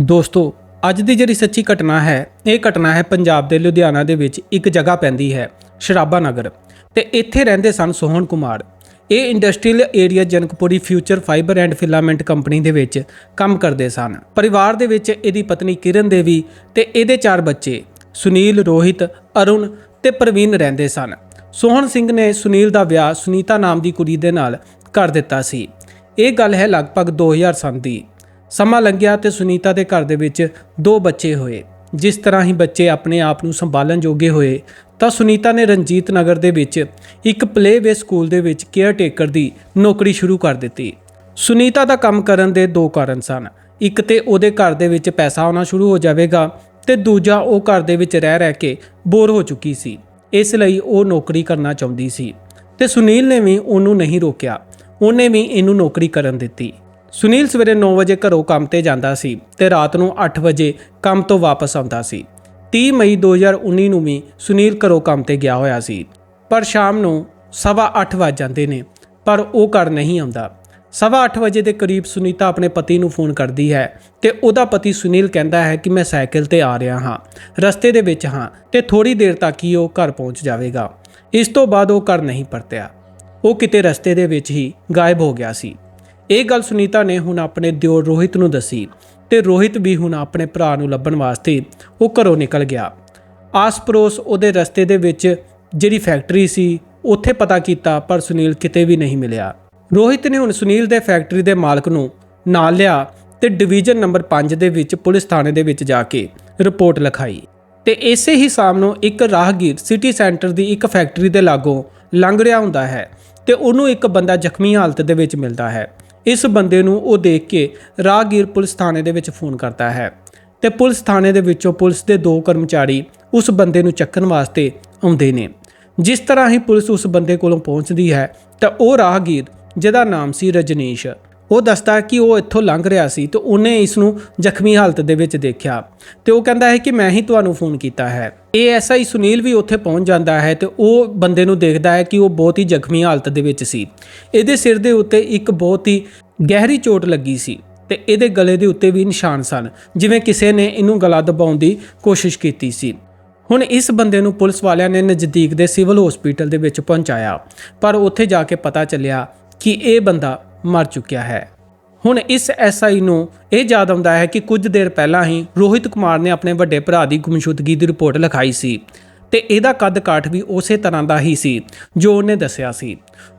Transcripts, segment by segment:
ਦੋਸਤੋ, ਅੱਜ ਦੀ ਜਿਹੜੀ ਸੱਚੀ ਘਟਨਾ ਹੈ, ਇਹ ਘਟਨਾ ਹੈ ਪੰਜਾਬ ਦੇ ਲੁਧਿਆਣਾ ਦੇ ਵਿੱਚ ਇੱਕ ਜਗ੍ਹਾ ਪੈਂਦੀ ਹੈ, ਸ਼ਰਾਬਾ ਨਗਰ। ਤੇ ਇੱਥੇ ਰਹਿੰਦੇ ਸਨ ਸੋਹਣ ਕੁਮਾਰ। ਇਹ industrial area Janakpuri future fibre and filament company ਦੇ ਵਿੱਚ ਕੰਮ ਕਰਦੇ ਸਨ। ਪਰਿਵਾਰ ਦੇ ਵਿੱਚ ਇਹਦੀ ਪਤਨੀ ਕਿਰਨ ਦੇਵੀ ਤੇ ਇਹਦੇ ਚਾਰ ਬੱਚੇ, ਸੁਨੀਲ, ਰੋਹਿਤ, ਅਰੁਣ ਤੇ ਪ੍ਰਵੀਨ ਰਹਿੰਦੇ ਸਨ। ਸੋਹਣ ਸਿੰਘ ਨੇ ਸੁਨੀਲ ਦਾ ਵਿਆਹ ਸੁਨੀਤਾ ਨਾਮ ਦੀ ਕੁੜੀ ਦੇ ਨਾਲ ਕਰ ਦਿੱਤਾ ਸੀ। ਇਹ ਗੱਲ ਹੈ ਲਗਭਗ 2000 ਦੀ। ਸਮਾਂ ਲੰਘਿਆ ਤੇ ਸੁਨੀਤਾ ਦੇ ਘਰ ਦੇ ਵਿੱਚ ਦੋ ਬੱਚੇ ਹੋਏ। ਜਿਸ ਤਰ੍ਹਾਂ ਹੀ ਬੱਚੇ ਆਪਣੇ ਆਪ ਨੂੰ ਸੰਭਾਲਣ ਜੋਗੇ ਹੋਏ, ਤਾਂ ਸੁਨੀਤਾ ਨੇ ਰਣਜੀਤ ਨਗਰ ਦੇ ਵਿੱਚ ਇੱਕ ਪਲੇਵੇ ਸਕੂਲ ਦੇ ਵਿੱਚ ਕੇਅਰ ਟੇਕਰ ਦੀ ਨੌਕਰੀ ਸ਼ੁਰੂ ਕਰ ਦਿੱਤੀ। ਸੁਨੀਤਾ ਦਾ ਕੰਮ ਕਰਨ ਦੇ ਦੋ ਕਾਰਨ ਸਨ। ਇੱਕ ਤੇ ਉਹਦੇ ਘਰ ਦੇ ਵਿੱਚ ਪੈਸਾ ਆਉਣਾ ਸ਼ੁਰੂ ਹੋ ਜਾਵੇਗਾ ਤੇ ਦੂਜਾ ਉਹ ਘਰ ਦੇ ਵਿੱਚ ਰਹਿ ਰਹਿ ਕੇ ਬੋਰ ਹੋ ਚੁੱਕੀ ਸੀ। ਇਸ ਲਈ ਉਹ ਨੌਕਰੀ ਕਰਨਾ ਚਾਹੁੰਦੀ ਸੀ। ਤੇ ਸੁਨੀਲ ਨੇ ਵੀ ਉਹਨੂੰ ਨਹੀਂ ਰੋਕਿਆ। ਉਹਨੇ ਵੀ ਇਹਨੂੰ ਨੌਕਰੀ ਕਰਨ ਦਿੱਤੀ। ਸੁਨੀਲ ਸਵੇਰੇ 9 ਵਜੇ ਘਰੋਂ ਕੰਮ ਤੇ ਜਾਂਦਾ ਸੀ ਤੇ ਰਾਤ ਨੂੰ 8 ਵਜੇ ਕੰਮ ਤੋਂ ਵਾਪਸ ਆਉਂਦਾ ਸੀ। 30 ਮਈ 2019 ਨੂੰ ਵੀ ਸੁਨੀਲ ਘਰੋਂ ਕੰਮ ਤੇ ਗਿਆ ਹੋਇਆ ਸੀ। ਪਰ ਸ਼ਾਮ ਨੂੰ ਸਵਾ 8 ਵੱਜ ਜਾਂਦੇ ਨੇ, ਪਰ ਉਹ ਘਰ ਨਹੀਂ ਆਉਂਦਾ। ਸਵਾ 8 ਵਜੇ ਦੇ ਕਰੀਬ ਸੁਨੀਤਾ ਆਪਣੇ ਪਤੀ ਨੂੰ ਫੋਨ ਕਰਦੀ ਹੈ ਤੇ ਉਹਦਾ ਪਤੀ ਸੁਨੀਲ ਕਹਿੰਦਾ ਹੈ ਕਿ ਮੈਂ ਸਾਈਕਲ ਤੇ ਆ ਰਿਹਾ ਹਾਂ, ਰਸਤੇ ਦੇ ਵਿੱਚ ਹਾਂ ਤੇ ਥੋੜੀ ਦੇਰ ਤੱਕ ਹੀ ਉਹ ਘਰ ਪਹੁੰਚ ਜਾਵੇਗਾ। ਇਸ ਤੋਂ ਬਾਅਦ ਉਹ ਘਰ ਨਹੀਂ ਪਰਤਿਆ। ਉਹ ਕਿਤੇ ਰਸਤੇ ਦੇ ਵਿੱਚ ਹੀ ਗਾਇਬ ਹੋ ਗਿਆ ਸੀ। ਇਹ ਗੱਲ ਸੁਨੀਤਾ ਨੇ ਹੁਣ ਆਪਣੇ ਦਿਓਰ ਰੋਹਿਤ ਨੂੰ ਦੱਸੀ ਤੇ ਰੋਹਿਤ ਵੀ ਹੁਣ ਆਪਣੇ ਭਰਾ ਨੂੰ ਲੱਭਣ ਵਾਸਤੇ ਉਹ ਘਰੋਂ ਨਿਕਲ ਗਿਆ। ਆਸ-ਪੜੋਸ ਉਹਦੇ ਰਸਤੇ ਦੇ ਵਿੱਚ ਜਿਹੜੀ ਫੈਕਟਰੀ ਸੀ, ਉੱਥੇ ਪਤਾ ਕੀਤਾ, ਪਰ ਸੁਨੀਲ ਕਿਤੇ ਵੀ ਨਹੀਂ ਮਿਲਿਆ। ਰੋਹਿਤ ਨੇ ਹੁਣ ਸੁਨੀਲ ਦੇ ਫੈਕਟਰੀ ਦੇ ਮਾਲਕ ਨੂੰ ਨਾਲ ਲਿਆ ਤੇ ਡਿਵੀਜ਼ਨ ਨੰਬਰ 5 ਦੇ ਵਿੱਚ ਪੁਲਿਸ ਥਾਣੇ ਦੇ ਵਿੱਚ ਜਾ ਕੇ ਰਿਪੋਰਟ ਲਿਖਾਈ। ਤੇ ਇਸੇ ਹੀ ਸ਼ਾਮ ਨੂੰ ਇੱਕ ਰਾਹਗੀਰ ਸਿਟੀ ਸੈਂਟਰ ਦੀ ਇੱਕ ਫੈਕਟਰੀ ਦੇ ਲਾਗੋਂ ਲੰਘ ਰਿਹਾ ਹੁੰਦਾ ਹੈ ਤੇ ਉਹਨੂੰ ਇੱਕ ਬੰਦਾ ਜ਼ਖਮੀ ਹਾਲਤ ਦੇ ਵਿੱਚ ਮਿਲਦਾ ਹੈ। ਇਸ ਬੰਦੇ ਨੂੰ ਉਹ ਦੇਖ ਕੇ ਰਾਹਗੀਰ ਪੁਲਿਸ ਥਾਣੇ ਦੇ ਵਿੱਚ ਫੋਨ ਕਰਦਾ ਹੈ ਤੇ ਪੁਲਿਸ ਥਾਣੇ ਦੇ ਵਿੱਚੋਂ ਪੁਲਿਸ ਦੇ ਦੋ ਕਰਮਚਾਰੀ ਉਸ ਬੰਦੇ ਨੂੰ ਚੱਕਣ ਵਾਸਤੇ ਆਉਂਦੇ ਨੇ। ਜਿਸ ਤਰ੍ਹਾਂ ਹੀ ਪੁਲਿਸ ਉਸ ਬੰਦੇ ਕੋਲੋਂ ਪਹੁੰਚਦੀ ਹੈ ਤਾਂ ਉਹ ਰਾਹਗੀਰ, ਜਿਹਦਾ ਨਾਮ ਸੀ ਰਜਨੀਸ਼, ਉਹ ਦੱਸਦਾ ਕਿ ਉਹ ਇੱਥੋਂ ਲੰਘ ਰਿਹਾ ਸੀ ਤੇ ਉਹਨੇ ਇਸ ਨੂੰ ਜ਼ਖਮੀ ਹਾਲਤ ਦੇ ਵਿੱਚ ਦੇਖਿਆ ਤੇ ਉਹ ਕਹਿੰਦਾ ਹੈ ਕਿ ਮੈਂ ਹੀ ਤੁਹਾਨੂੰ ਫੋਨ ਕੀਤਾ ਹੈ। ਏਐਸਆਈ ਸੁਨੀਲ ਵੀ ਉੱਥੇ ਪਹੁੰਚ ਜਾਂਦਾ ਹੈ ਤੇ ਉਹ ਬੰਦੇ ਨੂੰ ਦੇਖਦਾ ਹੈ ਕਿ ਉਹ ਬਹੁਤ ਹੀ ਜ਼ਖਮੀ ਹਾਲਤ ਦੇ ਵਿੱਚ ਸੀ। ਇਹਦੇ ਸਿਰ ਦੇ ਉੱਤੇ ਇੱਕ ਬਹੁਤ ਹੀ ਗਹਿਰੀ ਚੋਟ ਲੱਗੀ ਸੀ ਤੇ ਇਹਦੇ ਗਲੇ ਦੇ ਉੱਤੇ ਵੀ ਨਿਸ਼ਾਨ ਸਨ, ਜਿਵੇਂ ਕਿਸੇ ਨੇ ਇਹਨੂੰ ਗਲਾ ਦਬਾਉਣ ਦੀ ਕੋਸ਼ਿਸ਼ ਕੀਤੀ ਸੀ। ਹੁਣ ਇਸ ਬੰਦੇ ਨੂੰ ਪੁਲਿਸ ਵਾਲਿਆਂ ਨੇ ਨਜ਼ਦੀਕ ਦੇ ਸਿਵਲ ਹਸਪੀਟਲ ਦੇ ਵਿੱਚ ਪਹੁੰਚਾਇਆ, ਪਰ ਉੱਥੇ ਜਾ ਕੇ ਪਤਾ ਚੱਲਿਆ ਕਿ ਇਹ ਬੰਦਾ ਮਰ ਚੁੱਕਿਆ ਹੈ। ਹੁਣ ਇਸ ਐਸਆਈ ਨੂੰ ਇਹ ਯਾਦ ਆਉਂਦਾ ਹੈ ਕਿ ਕੁਝ ਦੇਰ ਪਹਿਲਾਂ ਹੀ ਰੋਹਿਤ ਕੁਮਾਰ ਨੇ ਆਪਣੇ ਵੱਡੇ ਭਰਾ ਦੀ ਗੁੰਮਸ਼ੁਦਗੀ ਦੀ ਰਿਪੋਰਟ ਲਿਖਾਈ ਸੀ ਤੇ ਇਹਦਾ ਕੱਦ ਕਾਠ ਵੀ ਉਸੇ ਤਰ੍ਹਾਂ ਦਾ ਹੀ ਸੀ, ਜੋ ਉਹਨੇ ਦੱਸਿਆ ਸੀ।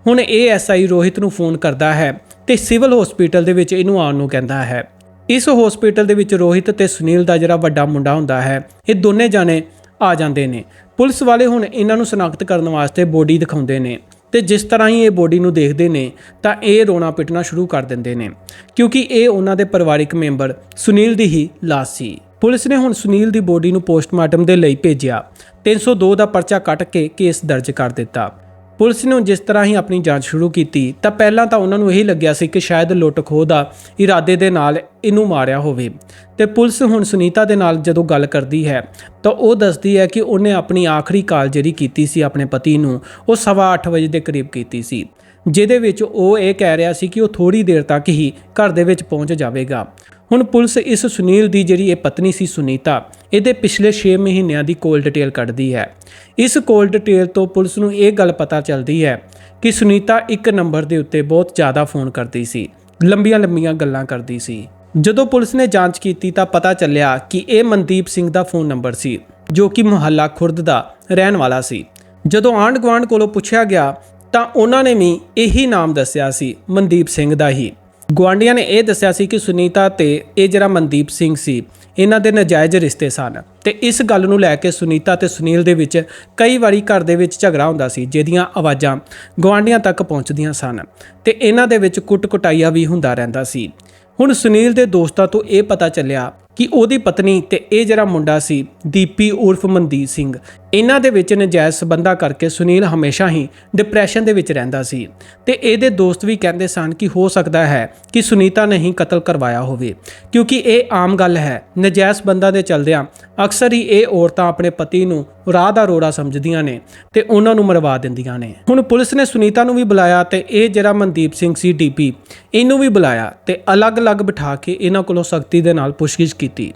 ਹੁਣ ਇਹ ਐਸਆਈ ਰੋਹਿਤ ਨੂੰ ਫੋਨ ਕਰਦਾ ਹੈ ਤੇ ਸਿਵਲ ਹਸਪੀਟਲ ਦੇ ਵਿੱਚ ਇਹਨੂੰ ਆਉਣ ਨੂੰ ਕਹਿੰਦਾ ਹੈ। ਇਸ ਹਸਪੀਟਲ ਦੇ ਵਿੱਚ ਰੋਹਿਤ ਤੇ ਸੁਨੀਲ ਦਾ ਜਿਹੜਾ ਵੱਡਾ ਮੁੰਡਾ ਹੁੰਦਾ ਹੈ, ਇਹ ਦੋਨੇ ਜਾਣੇ ਆ ਜਾਂਦੇ ਨੇ। ਪੁਲਿਸ ਵਾਲੇ ਹੁਣ ਇਹਨਾਂ ਨੂੰ ਸ਼ਨਾਖਤ ਕਰਨ ਵਾਸਤੇ ਬੋਡੀ ਦਿਖਾਉਂਦੇ ਨੇ ਤੇ ਜਿਸ ਤਰ੍ਹਾਂ ਹੀ ਇਹ ਬੋਡੀ ਨੂੰ ਦੇਖਦੇ ਨੇ, ਤਾਂ ਇਹ ਰੋਣਾ ਪਿਟਣਾ ਸ਼ੁਰੂ ਕਰ ਦਿੰਦੇ ਨੇ, ਕਿਉਂਕਿ ਇਹ ਉਹਨਾਂ ਦੇ ਪਰਿਵਾਰਿਕ ਮੈਂਬਰ ਸੁਨੀਲ ਦੀ ਹੀ ਲਾਸ਼ ਸੀ। ਪੁਲਿਸ ਨੇ ਹੁਣ ਸੁਨੀਲ ਦੀ ਬੋਡੀ ਨੂੰ ਪੋਸਟਮਾਰਟਮ ਦੇ ਲਈ ਭੇਜਿਆ। 302 ਦਾ ਪਰਚਾ ਕੱਟ ਕੇ ਕੇਸ ਦਰਜ ਕਰ ਦਿੱਤਾ। ਪੁਲਿਸ ਨੇ ਜਿਸ ਤਰ੍ਹਾਂ ਹੀ ਆਪਣੀ ਜਾਂਚ ਸ਼ੁਰੂ ਕੀਤੀ, ਤਾਂ ਪਹਿਲਾਂ ਤਾਂ ਉਹਨਾਂ ਨੂੰ ਇਹੀ ਲੱਗਿਆ ਸੀ ਕਿ ਸ਼ਾਇਦ ਲੁੱਟ ਖੋਹ ਦਾ ਇਰਾਦੇ ਦੇ ਨਾਲ ਇਹਨੂੰ ਮਾਰਿਆ ਹੋਵੇ। ਤੇ ਪੁਲਿਸ ਹੁਣ ਸੁਨੀਤਾ ਦੇ ਨਾਲ ਜਦੋਂ ਗੱਲ ਕਰਦੀ ਹੈ, ਤਾਂ ਉਹ ਦੱਸਦੀ ਹੈ ਕਿ ਉਹਨੇ ਆਪਣੀ ਆਖਰੀ ਕਾਲ ਜਿਹੜੀ ਕੀਤੀ ਸੀ ਆਪਣੇ ਪਤੀ ਨੂੰ, ਉਹ ਸਵਾ ਅੱਠ ਵਜੇ ਦੇ ਕਰੀਬ ਕੀਤੀ ਸੀ, ਜਿਹਦੇ ਵਿੱਚ ਉਹ ਇਹ ਕਹਿ ਰਿਹਾ ਸੀ ਕਿ ਉਹ ਥੋੜੀ ਦੇਰ ਤੱਕ ਹੀ ਘਰ ਦੇ ਵਿੱਚ ਪਹੁੰਚ ਜਾਵੇਗਾ। ਹੁਣ ਪੁਲਿਸ ਇਸ ਸੁਨੀਲ ਦੀ ਜਿਹੜੀ ਇਹ ਪਤਨੀ ਸੀ ਸੁਨੀਤਾ ਇਹਦੇ ਪਿਛਲੇ 6 ਮਹੀਨਿਆਂ ਦੀ ਕੋਲ ਡਿਟੇਲ ਕੱਢਦੀ ਹੈ। ਇਸ ਕੋਲ ਡਿਟੇਲ ਤੋਂ ਪੁਲਿਸ ਨੂੰ ਇਹ ਗੱਲ ਪਤਾ ਚੱਲਦੀ ਹੈ ਕਿ ਸੁਨੀਤਾ ਇੱਕ ਨੰਬਰ ਦੇ ਉੱਤੇ ਬਹੁਤ ਜ਼ਿਆਦਾ ਫੋਨ ਕਰਦੀ ਸੀ ਲੰਬੀਆਂ-ਲੰਬੀਆਂ ਗੱਲਾਂ ਕਰਦੀ ਸੀ। ਜਦੋਂ ਪੁਲਿਸ ਨੇ ਜਾਂਚ ਕੀਤੀ ਤਾਂ ਪਤਾ ਚੱਲਿਆ ਕਿ ਇਹ ਮਨਦੀਪ ਸਿੰਘ ਦਾ ਫੋਨ ਨੰਬਰ ਸੀ, ਜੋ ਕਿ ਮੁਹੱਲਾ ਖੁਰਦ ਦਾ ਰਹਿਣ ਵਾਲਾ ਸੀ। ਜਦੋਂ ਆਂਢ ਗੁਆਂਢ ਕੋਲੋਂ ਪੁੱਛਿਆ ਗਿਆ ਤਾਂ ਉਹਨਾਂ ਨੇ ਵੀ ਇਹੀ ਨਾਮ ਦੱਸਿਆ ਸੀ, ਮਨਦੀਪ ਸਿੰਘ ਦਾ ਹੀ। ਗੁਆਂਢੀਆਂ ਨੇ ਇਹ ਦੱਸਿਆ ਸੀ ਕਿ ਸੁਨੀਤਾ ਤੇ ਇਹ ਜਿਹੜਾ ਮਨਦੀਪ ਸਿੰਘ ਸੀ, ਇਹਨਾਂ ਦੇ ਨਜਾਇਜ਼ ਰਿਸ਼ਤੇ ਸਨ ਤੇ ਇਸ ਗੱਲ ਨੂੰ ਲੈ ਕੇ ਸੁਨੀਤਾ ਤੇ ਸੁਨੀਲ ਦੇ ਵਿੱਚ ਕਈ ਵਾਰੀ ਘਰ ਦੇ ਵਿੱਚ ਝਗੜਾ ਹੁੰਦਾ ਸੀ, ਜਿਹਦੀਆਂ ਆਵਾਜ਼ਾਂ ਗੁਆਂਢੀਆਂ ਤੱਕ ਪਹੁੰਚਦੀਆਂ ਸਨ ਤੇ ਇਹਨਾਂ ਦੇ ਵਿੱਚ ਕੁੱਟ-ਕੁਟਾਈਆ ਵੀ ਹੁੰਦਾ ਰਹਿੰਦਾ ਸੀ। ਹੁਣ ਸੁਨੀਲ ਦੇ ਦੋਸਤਾਂ ਤੋਂ ਇਹ ਪਤਾ ਚੱਲਿਆ ਕਿ ਉਹਦੀ ਪਤਨੀ ਤੇ ਇਹ ਜਿਹੜਾ ਮੁੰਡਾ ਸੀ, ਦੀਪੀ ਉਰਫ ਮਨਦੀਪ ਸਿੰਘ ਇਹਨਾਂ ਦੇ ਵਿੱਚ ਨਜਾਇਜ਼ ਸਬੰਧਾਂ ਕਰਕੇ ਸੁਨੀਲ ਹਮੇਸ਼ਾ ਹੀ ਡਿਪਰੈਸ਼ਨ ਦੇ ਵਿੱਚ ਰਹਿੰਦਾ ਸੀ ਤੇ ਇਹਦੇ ਦੋਸਤ ਵੀ ਕਹਿੰਦੇ ਸਨ ਕਿ ਹੋ ਸਕਦਾ ਹੈ ਕਿ ਸੁਨੀਤਾ ਨੇ ਹੀ ਕਤਲ ਕਰਵਾਇਆ ਹੋਵੇ, ਕਿਉਂਕਿ ਇਹ ਆਮ ਗੱਲ ਹੈ। ਨਜਾਇਜ਼ ਬੰਦਾ ਦੇ ਚਲਦਿਆਂ ਅਕਸਰ ਹੀ ਇਹ ਔਰਤਾਂ ਆਪਣੇ ਪਤੀ ਨੂੰ ਰਾਹ ਦਾ ਰੋੜਾ ਸਮਝਦੀਆਂ ਨੇ ਤੇ ਉਹਨਾਂ ਨੂੰ ਮਰਵਾ ਦਿੰਦੀਆਂ ਨੇ। ਹੁਣ ਪੁਲਿਸ ਨੇ ਸੁਨੀਤਾ ਨੂੰ ਵੀ ਬੁਲਾਇਆ ਤੇ ਇਹ ਜਿਹੜਾ ਮਨਦੀਪ ਸਿੰਘ ਸੀ ਡੀਪੀ, ਇਹਨੂੰ ਵੀ ਬੁਲਾਇਆ ਤੇ ਅਲੱਗ-ਅਲੱਗ ਬਿਠਾ ਕੇ ਇਹਨਾਂ ਕੋਲੋਂ ਸਖਤੀ ਦੇ ਨਾਲ ਪੁੱਛਗਿੱਛ ਕੀਤੀ।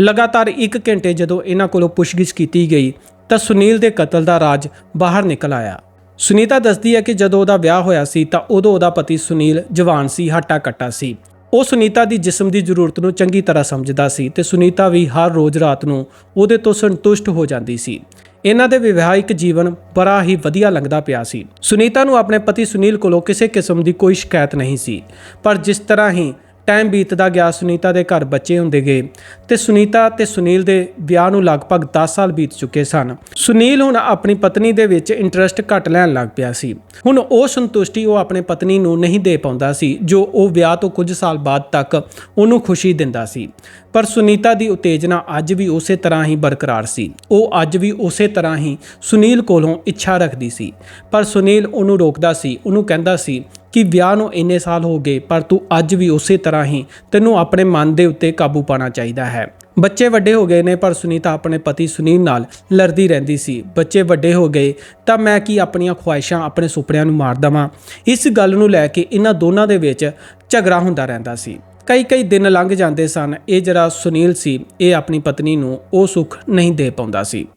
ਲਗਾਤਾਰ 1 ਘੰਟੇ ਜਦੋਂ ਇਹਨਾਂ ਕੋਲੋਂ ਪੁੱਛਗਿੱਛ ਕੀਤੀ ਗਈ ਤਾਂ ਸੁਨੀਲ ਦੇ ਕਤਲ ਦਾ ਰਾਜ ਬਾਹਰ ਨਿਕਲ ਆਇਆ। ਸੁਨੀਤਾ ਦੱਸਦੀ ਹੈ ਕਿ ਜਦੋਂ ਉਹਦਾ ਵਿਆਹ ਹੋਇਆ ਸੀ ਤਾਂ ਉਦੋਂ ਉਹਦਾ ਪਤੀ ਸੁਨੀਲ ਜਵਾਨ ਸੀ, ਹੱਟਾ ਕੱਟਾ ਸੀ। ਉਹ ਸੁਨੀਤਾ ਦੀ ਜਿਸਮ ਦੀ ਜ਼ਰੂਰਤ ਨੂੰ ਚੰਗੀ ਤਰ੍ਹਾਂ ਸਮਝਦਾ ਸੀ ਤੇ ਸੁਨੀਤਾ ਵੀ ਹਰ ਰੋਜ਼ ਰਾਤ ਨੂੰ ਉਹਦੇ ਤੋਂ ਸੰਤੁਸ਼ਟ ਹੋ ਜਾਂਦੀ ਸੀ। ਇਹਨਾਂ ਦੇ ਵਿਵਾਹਿਕ ਜੀਵਨ ਬੜਾ ਹੀ ਵਧੀਆ ਲੰਘਦਾ ਪਿਆ ਸੀ। ਸੁਨੀਤਾ ਨੂੰ ਆਪਣੇ ਪਤੀ ਸੁਨੀਲ ਕੋਲੋਂ ਕਿਸੇ ਕਿਸਮ ਦੀ ਕੋਈ ਸ਼ਿਕਾਇਤ ਨਹੀਂ ਸੀ, ਪਰ ਜਿਸ ਤਰ੍ਹਾਂ ਹੀ ਟਾਈਮ ਬੀਤਦਾ ਗਿਆ ਸੁਨੀਤਾ ਦੇ ਘਰ ਬੱਚੇ ਹੁੰਦੇ ਗਏ ਤੇ ਸੁਨੀਤਾ ਤੇ ਸੁਨੀਲ ਦੇ ਵਿਆਹ ਨੂੰ ਲਗਭਗ 10 ਸਾਲ ਬੀਤ ਚੁੱਕੇ ਸਨ। ਸੁਨੀਲ ਹੁਣ ਆਪਣੀ ਪਤਨੀ ਦੇ ਵਿੱਚ ਇੰਟਰਸਟ ਘੱਟ ਲੈਣ ਲੱਗ ਪਿਆ ਸੀ। ਹੁਣ ਉਹ ਸੰਤੁਸ਼ਟੀ ਉਹ ਆਪਣੇ ਪਤਨੀ ਨੂੰ ਨਹੀਂ ਦੇ ਪਾਉਂਦਾ ਸੀ, ਜੋ ਉਹ ਵਿਆਹ ਤੋਂ ਕੁਝ ਸਾਲ ਬਾਅਦ ਤੱਕ ਉਹਨੂੰ ਖੁਸ਼ੀ ਦਿੰਦਾ ਸੀ। ਪਰ ਸੁਨੀਤਾ ਦੀ ਉਤੇਜਨਾ ਅੱਜ ਵੀ ਉਸੇ ਤਰ੍ਹਾਂ ਹੀ ਬਰਕਰਾਰ ਸੀ। ਉਹ ਅੱਜ ਵੀ ਉਸੇ ਤਰ੍ਹਾਂ ਹੀ ਸੁਨੀਲ ਕੋਲੋਂ ਇੱਛਾ ਰੱਖਦੀ ਸੀ। ਪਰ ਸੁਨੀਲ ਉਹਨੂੰ ਰੋਕਦਾ ਸੀ, ਉਹਨੂੰ ਕਹਿੰਦਾ ਸੀ ਕਿ ਵਿਆਹ ਨੂੰ ਇੰਨੇ ਸਾਲ ਹੋ ਗਏ, ਪਰ ਤੂੰ ਅੱਜ ਵੀ ਉਸੇ ਤਰ੍ਹਾਂ ਹੀ ਤੈਨੂੰ ਆਪਣੇ ਮਨ ਦੇ ਉੱਤੇ ਕਾਬੂ ਪਾਣਾ ਚਾਹੀਦਾ ਹੈ। ਬੱਚੇ ਵੱਡੇ ਹੋ ਗਏ ਨੇ, ਪਰ ਸੁਨੀਤਾ ਆਪਣੇ ਪਤੀ ਸੁਨੀਲ ਨਾਲ ਲੜਦੀ ਰਹਿੰਦੀ ਸੀ। ਬੱਚੇ ਵੱਡੇ ਹੋ ਗਏ ਤਾਂ ਮੈਂ ਕੀ ਆਪਣੀਆਂ ਖੁਆਇਸ਼ਾਂ ਆਪਣੇ ਸੁਪਨਿਆਂ ਨੂੰ ਮਾਰ ਦਵਾਂ? ਇਸ ਗੱਲ ਨੂੰ ਲੈ ਕੇ ਇਹਨਾਂ ਦੋਨਾਂ ਦੇ ਵਿੱਚ ਝਗੜਾ ਹੁੰਦਾ ਰਹਿੰਦਾ ਸੀ। ਕਈ ਕਈ ਦਿਨ ਲੰਘ ਜਾਂਦੇ ਸਨ। ਇਹ ਜਿਹੜਾ ਸੁਨੀਲ ਸੀ, ਇਹ ਆਪਣੀ ਪਤਨੀ ਨੂੰ ਉਹ ਸੁੱਖ ਨਹੀਂ ਦੇ ਪਾਉਂਦਾ ਸੀ।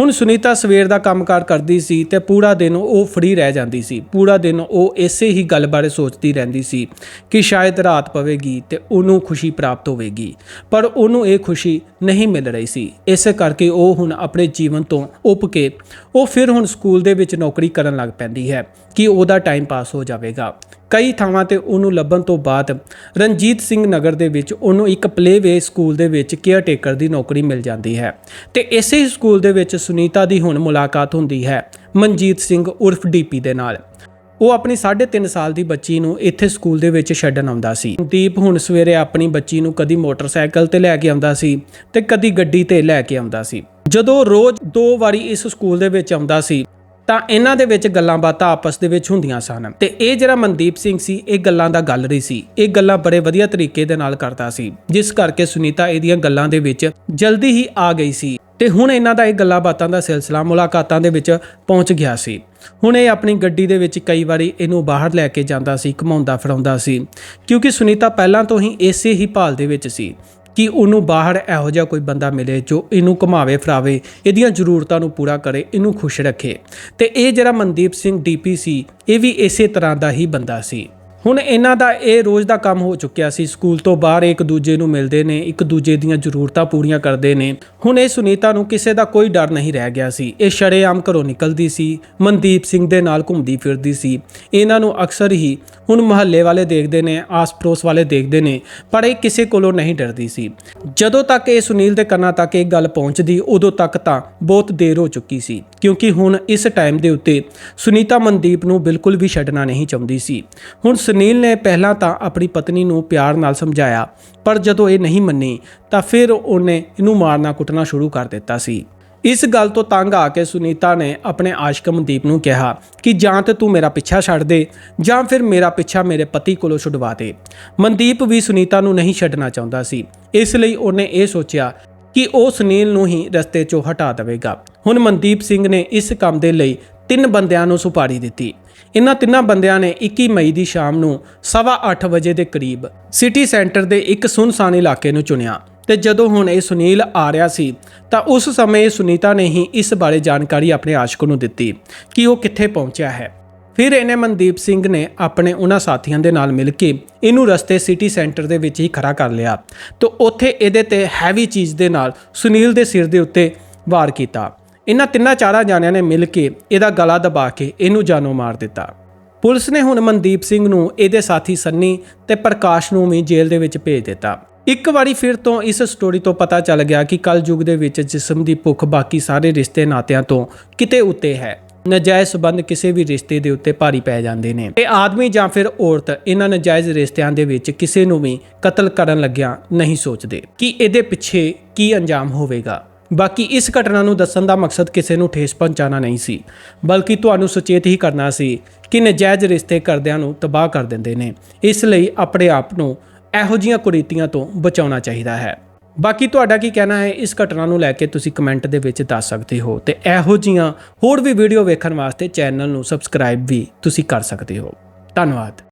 ਹੁਣ ਸੁਨੀਤਾ ਸਵੇਰ ਦਾ ਕੰਮਕਾਰ ਕਰਦੀ ਸੀ ਤੇ ਪੂਰਾ ਦਿਨ ਉਹ ਫਰੀ ਰਹਿ ਜਾਂਦੀ ਸੀ। ਪੂਰਾ ਦਿਨ ਉਹ ਇਸੇ ਹੀ ਗੱਲ ਬਾਰੇ ਸੋਚਦੀ ਰਹਿੰਦੀ ਸੀ ਕਿ ਸ਼ਾਇਦ ਰਾਤ ਪਵੇਗੀ ਤੇ ਉਹਨੂੰ ਖੁਸ਼ੀ ਪ੍ਰਾਪਤ ਹੋਵੇਗੀ। ਪਰ ਉਹਨੂੰ ਇਹ ਖੁਸ਼ੀ ਨਹੀਂ ਮਿਲ ਰਹੀ ਸੀ। ਇਸੇ ਕਰਕੇ ਉਹ ਹੁਣ ਆਪਣੇ ਜੀਵਨ ਤੋਂ ਉੱਪ ਕੇ ਉਹ ਫਿਰ ਹੁਣ ਸਕੂਲ ਦੇ ਵਿੱਚ ਨੌਕਰੀ ਕਰਨ ਲੱਗ ਪੈਂਦੀ ਹੈ ਕਿ ਉਹਦਾ ਟਾਈਮ ਪਾਸ ਹੋ ਜਾਵੇਗਾ। ਕਈ ਥਾਵਾਂ ਤੇ ਉਹਨੂੰ ਲੱਭਣ ਤੋਂ ਬਾਅਦ ਰਣਜੀਤ ਸਿੰਘ ਨਗਰ ਦੇ ਵਿੱਚ ਉਹਨੂੰ ਇੱਕ ਪਲੇਵੇ ਸਕੂਲ ਦੇ ਵਿੱਚ ਕੇਅਰ ਟੇਕਰ ਦੀ ਨੌਕਰੀ ਮਿਲ ਜਾਂਦੀ ਹੈ। ਤੇ ਇਸੇ ਸਕੂਲ ਦੇ ਵਿੱਚ ਸੁਨੀਤਾ ਦੀ ਹੁਣ ਮੁਲਾਕਾਤ ਹੁੰਦੀ ਹੈ ਮਨਜੀਤ ਸਿੰਘ ਉਰਫ ਡੀਪੀ ਦੇ ਨਾਲ। ਉਹ ਆਪਣੀ 3.5 ਸਾਲ ਦੀ ਬੱਚੀ ਨੂੰ ਇੱਥੇ ਸਕੂਲ ਦੇ ਵਿੱਚ ਛੱਡਣ ਆਉਂਦਾ ਸੀ। ਦੀਪ ਹੁਣ ਸਵੇਰੇ ਆਪਣੀ ਬੱਚੀ ਨੂੰ ਕਦੀ ਮੋਟਰਸਾਈਕਲ ਤੇ ਲੈ ਕੇ ਆਉਂਦਾ ਸੀ ਤੇ ਕਦੀ ਗੱਡੀ ਤੇ ਲੈ ਕੇ ਆਉਂਦਾ ਸੀ। ਜਦੋਂ ਰੋਜ਼ ਦੋ ਵਾਰੀ ਇਸ ਸਕੂਲ ਦੇ ਵਿੱਚ ਆਉਂਦਾ ਸੀ ਤਾਂ ਇਹਨਾਂ ਦੇ ਵਿੱਚ ਗੱਲਾਂ ਬਾਤਾਂ ਆਪਸ ਦੇ ਵਿੱਚ ਹੁੰਦੀਆਂ ਸਨ। ਤੇ ਇਹ ਜਿਹੜਾ ਮਨਦੀਪ ਸਿੰਘ ਸੀ, ਇਹ ਗੱਲਾਂ ਦਾ ਗੱਲ ਰਹੀ ਸੀ। ਇਹ ਗੱਲਾਂ ਬੜੇ ਵਧੀਆ ਤਰੀਕੇ ਦੇ ਨਾਲ ਕਰਦਾ ਸੀ। ਜਿਸ ਕਰਕੇ ਸੁਨੀਤਾ ਇਹਦੀਆਂ ਗੱਲਾਂ ਦੇ ਵਿੱਚ ਜਲਦੀ ਹੀ ਆ ਗਈ ਸੀ। ਤੇ ਹੁਣ ਇਹਨਾਂ ਦਾ ਇਹ ਗੱਲਾਂ ਬਾਤਾਂ ਦਾ ਸਿਲਸਿਲਾ ਮੁਲਾਕਾਤਾਂ ਦੇ ਵਿੱਚ ਪਹੁੰਚ ਗਿਆ ਸੀ। ਹੁਣ ਇਹ ਆਪਣੀ ਗੱਡੀ ਦੇ ਵਿੱਚ ਕਈ ਵਾਰੀ ਇਹਨੂੰ ਬਾਹਰ ਲੈ ਕੇ ਜਾਂਦਾ ਸੀ ਘਮਾਉਂਦਾ ਫਿਰਾਉਂਦਾ ਸੀ। ਕਿਉਂਕਿ ਸੁਨੀਤਾ ਪਹਿਲਾਂ ਤੋਂ ਹੀ ਇਸੇ ਹੀ ਭਾਲ ਦੇ ਵਿੱਚ ਸੀ। ਕਿ ਉਹਨੂੰ ਬਾਹਰ ਇਹੋ ਜਿਹਾ ਕੋਈ ਬੰਦਾ ਮਿਲੇ ਜੋ ਇਹਨੂੰ ਘੁਮਾਵੇ, ਫਰਾਵੇ, ਇਹਦੀਆਂ ਜ਼ਰੂਰਤਾਂ ਨੂੰ ਪੂਰਾ ਕਰੇ, ਇਹਨੂੰ ਖੁਸ਼ ਰੱਖੇ। ਤੇ ਇਹ ਜਿਹੜਾ ਮਨਦੀਪ ਸਿੰਘ ਡੀਪੀ ਸੀ, ਇਹ ਵੀ ਇਸੇ ਤਰ੍ਹਾਂ ਦਾ ਹੀ ਬੰਦਾ ਸੀ। ਹੁਣ ਇਹਨਾਂ ਦਾ ਇਹ ਰੋਜ਼ ਦਾ ਕੰਮ ਹੋ ਚੁੱਕਿਆ ਸੀ। ਸਕੂਲ ਤੋਂ ਬਾਹਰ ਇੱਕ ਦੂਜੇ ਨੂੰ ਮਿਲਦੇ ਨੇ, ਇੱਕ ਦੂਜੇ ਦੀਆਂ ਜ਼ਰੂਰਤਾਂ ਪੂਰੀਆਂ ਕਰਦੇ ਨੇ। ਹੁਣ ਇਹ ਸੁਨੀਤਾ ਨੂੰ ਕਿਸੇ ਦਾ ਕੋਈ ਡਰ ਨਹੀਂ ਰਹਿ ਗਿਆ ਸੀ। ਇਹ ਸ਼ਰੇਆਮ ਘਰੋਂ ਨਿਕਲਦੀ ਸੀ, ਮਨਦੀਪ ਸਿੰਘ ਦੇ ਨਾਲ ਘੁੰਮਦੀ ਫਿਰਦੀ ਸੀ। ਇਹਨਾਂ ਨੂੰ ਅਕਸਰ ਹੀ ਹੁਣ ਮਹੱਲੇ ਵਾਲੇ ਦੇਖਦੇ ਨੇ, ਆਸ-ਪੜੋਸ ਵਾਲੇ ਦੇਖਦੇ ਨੇ, ਪਰ ਇਹ ਕਿਸੇ ਕੋਲੋਂ ਨਹੀਂ ਡਰਦੀ ਸੀ। ਜਦੋਂ ਤੱਕ ਇਹ ਸੁਨੀਲ ਦੇ ਕੰਨਾਂ ਤੱਕ ਇਹ ਗੱਲ ਪਹੁੰਚਦੀ, ਉਦੋਂ ਤੱਕ ਤਾਂ ਬਹੁਤ ਦੇਰ ਹੋ ਚੁੱਕੀ ਸੀ। ਕਿਉਂਕਿ ਹੁਣ ਇਸ ਟਾਈਮ ਦੇ ਉੱਤੇ ਸੁਨੀਤਾ ਮਨਦੀਪ ਨੂੰ ਬਿਲਕੁਲ ਵੀ ਛੱਡਣਾ ਨਹੀਂ ਚਾਹੁੰਦੀ ਸੀ। ਹੁਣ ਸੁਨੀਲ ਨੇ ਪਹਿਲਾਂ ਤਾਂ ਆਪਣੀ ਪਤਨੀ ਨੂੰ ਪਿਆਰ ਨਾਲ ਸਮਝਾਇਆ, ਪਰ ਜਦੋਂ ਇਹ ਨਹੀਂ ਮੰਨੀ, ਤਾਂ ਫਿਰ ਉਹਨੇ ਇਹਨੂੰ ਮਾਰਨਾ ਕੁੱਟਣਾ ਸ਼ੁਰੂ ਕਰ ਦਿੱਤਾ ਸੀ। ਇਸ ਗੱਲ ਤੋਂ ਤੰਗ ਆ ਕੇ ਸੁਨੀਤਾ ਨੇ ਆਪਣੇ ਆਸ਼ਕ ਮਨਦੀਪ ਨੂੰ ਕਿਹਾ ਕਿ ਜਾਂ ਤੇ ਤੂੰ ਮੇਰਾ ਪਿੱਛਾ ਛੱਡ ਦੇ, ਜਾਂ ਫਿਰ ਮੇਰਾ ਪਿੱਛਾ ਮੇਰੇ ਪਤੀ ਕੋਲੋਂ ਛੁਡਵਾ ਦੇ। ਮਨਦੀਪ ਵੀ ਸੁਨੀਤਾ ਨੂੰ ਨਹੀਂ ਛੱਡਣਾ ਚਾਹੁੰਦਾ ਸੀ। ਇਸ ਲਈ ਉਹਨੇ ਇਹ ਸੋਚਿਆ ਕਿ ਉਹ ਸੁਨੀਲ ਨੂੰ ਹੀ ਰਸਤੇ 'ਚੋਂ ਹਟਾ ਦੇਵੇਗਾ। ਹੁਣ ਮਨਦੀਪ ਸਿੰਘ ਨੇ ਇਸ ਕੰਮ ਦੇ ਲਈ ਤਿੰਨ ਬੰਦਿਆਂ ਨੂੰ ਸੁਪਾਰੀ ਦਿੱਤੀ। ਇਹਨਾਂ ਤਿੰਨਾਂ ਬੰਦਿਆਂ ਨੇ 21 ਮਈ ਦੀ ਸ਼ਾਮ ਨੂੰ 8:30 ਵਜੇ ਦੇ ਕਰੀਬ ਸਿਟੀ ਸੈਂਟਰ ਦੇ ਇੱਕ ਸੁਨਸਾਨ ਇਲਾਕੇ ਨੂੰ ਚੁਣਿਆ ਤੇ ਜਦੋਂ ਹੁਣ ਇਹ ਸੁਨੀਲ ਆ ਰਿਹਾ ਸੀ, ਤਾਂ ਉਸ ਸਮੇਂ ਸੁਨੀਤਾ ਨੇ ਹੀ ਇਸ ਬਾਰੇ ਜਾਣਕਾਰੀ ਆਪਣੇ ਆਸ਼ਕ ਨੂੰ ਦਿੱਤੀ ਕਿ ਉਹ ਕਿੱਥੇ ਪਹੁੰਚਿਆ ਹੈ। ਫਿਰ ਇਹਨੇ ਮਨਦੀਪ ਸਿੰਘ ਨੇ ਆਪਣੇ ਉਹਨਾਂ ਸਾਥੀਆਂ ਦੇ ਨਾਲ ਮਿਲ ਕੇ ਇਹਨੂੰ ਰਸਤੇ ਸਿਟੀ ਸੈਂਟਰ ਦੇ ਵਿੱਚ ਹੀ ਖੜਾ ਕਰ ਲਿਆ ਤੇ ਉੱਥੇ ਇਹਦੇ ਤੇ ਹੈਵੀ ਚੀਜ਼ ਦੇ ਨਾਲ ਸੁਨੀਲ ਦੇ ਸਿਰ ਦੇ ਉੱਤੇ ਵਾਰ ਕੀਤਾ। ਇਹਨਾਂ ਤਿੰਨਾਂ ਚਾਰਾਂ ਜਾਣਿਆਂ ਨੇ ਮਿਲ ਕੇ ਇਹਦਾ ਗਲਾ ਦਬਾ ਕੇ ਇਹਨੂੰ ਜਾਨੋਂ ਮਾਰ ਦਿੱਤਾ। ਪੁਲਿਸ ਨੇ ਹੁਣ ਮਨਦੀਪ ਸਿੰਘ ਨੂੰ ਇਹਦੇ ਸਾਥੀ ਸੰਨੀ ਤੇ ਪ੍ਰਕਾਸ਼ ਨੂੰ ਵੀ ਜੇਲ੍ਹ ਦੇ ਵਿੱਚ ਭੇਜ ਦਿੱਤਾ। ਇੱਕ ਵਾਰੀ ਫਿਰ ਤੋਂ ਇਸ ਸਟੋਰੀ ਤੋਂ ਪਤਾ ਚੱਲ ਗਿਆ ਕਿ ਕਲ ਯੁੱਗ ਦੇ ਵਿੱਚ ਜਿਸਮ ਦੀ ਭੁੱਖ ਬਾਕੀ ਸਾਰੇ ਰਿਸ਼ਤੇ ਨਾਤਿਆਂ ਤੋਂ ਕਿਤੇ ਉੱਤੇ ਹੈ। ਨਜਾਇਜ਼ ਸਬੰਧ ਕਿਸੇ ਵੀ ਰਿਸ਼ਤੇ ਦੇ ਉੱਤੇ ਭਾਰੀ ਪੈ ਜਾਂਦੇ ਨੇ। ਤੇ ਆਦਮੀ ਜਾਂ ਫਿਰ ਔਰਤ ਇਹਨਾਂ ਨਜਾਇਜ਼ ਰਿਸ਼ਤਿਆਂ ਦੇ ਵਿੱਚ ਕਿਸੇ ਨੂੰ ਵੀ ਕਤਲ ਕਰਨ ਲੱਗਿਆ ਨਹੀਂ ਸੋਚਦੇ ਕਿ ਇਹਦੇ ਪਿੱਛੇ ਕੀ ਅੰਜਾਮ ਹੋਵੇਗਾ। ਬਾਕੀ ਇਸ ਘਟਨਾ ਨੂੰ ਦੱਸਣ ਦਾ ਮਕਸਦ ਕਿਸੇ ਨੂੰ ਠੇਸ ਪਹੁੰਚਾਉਣਾ ਨਹੀਂ ਸੀ, ਬਲਕਿ ਤੁਹਾਨੂੰ ਸੁਚੇਤ ਹੀ ਕਰਨਾ ਸੀ ਕਿ ਨਜਾਇਜ਼ ਰਿਸ਼ਤੇ ਕਰਦਿਆਂ ਨੂੰ ਤਬਾਹ ਕਰ ਦਿੰਦੇ ਨੇ। ਇਸ ਲਈ ਆਪਣੇ ਆਪ ਨੂੰ ਇਹੋ ਜਿਹੀਆਂ ਕੁਰੀਤੀਆਂ ਤੋਂ ਬਚਾਉਣਾ ਚਾਹੀਦਾ ਹੈ। ਬਾਕੀ ਤੁਹਾਡਾ ਕੀ ਕਹਿਣਾ ਹੈ, ਇਸ ਘਟਨਾ ਨੂੰ ਲੈ ਕੇ ਤੁਸੀਂ ਕਮੈਂਟ ਦੇ ਵਿੱਚ ਦੱਸ ਸਕਦੇ ਹੋ ਤੇ ਇਹੋ ਜਿਹੀਆਂ ਹੋਰ ਵੀ ਵੀਡੀਓ ਵੇਖਣ ਵਾਸਤੇ ਚੈਨਲ ਨੂੰ ਸਬਸਕ੍ਰਾਈਬ ਵੀ ਤੁਸੀਂ ਕਰ ਸਕਦੇ ਹੋ। ਧੰਨਵਾਦ।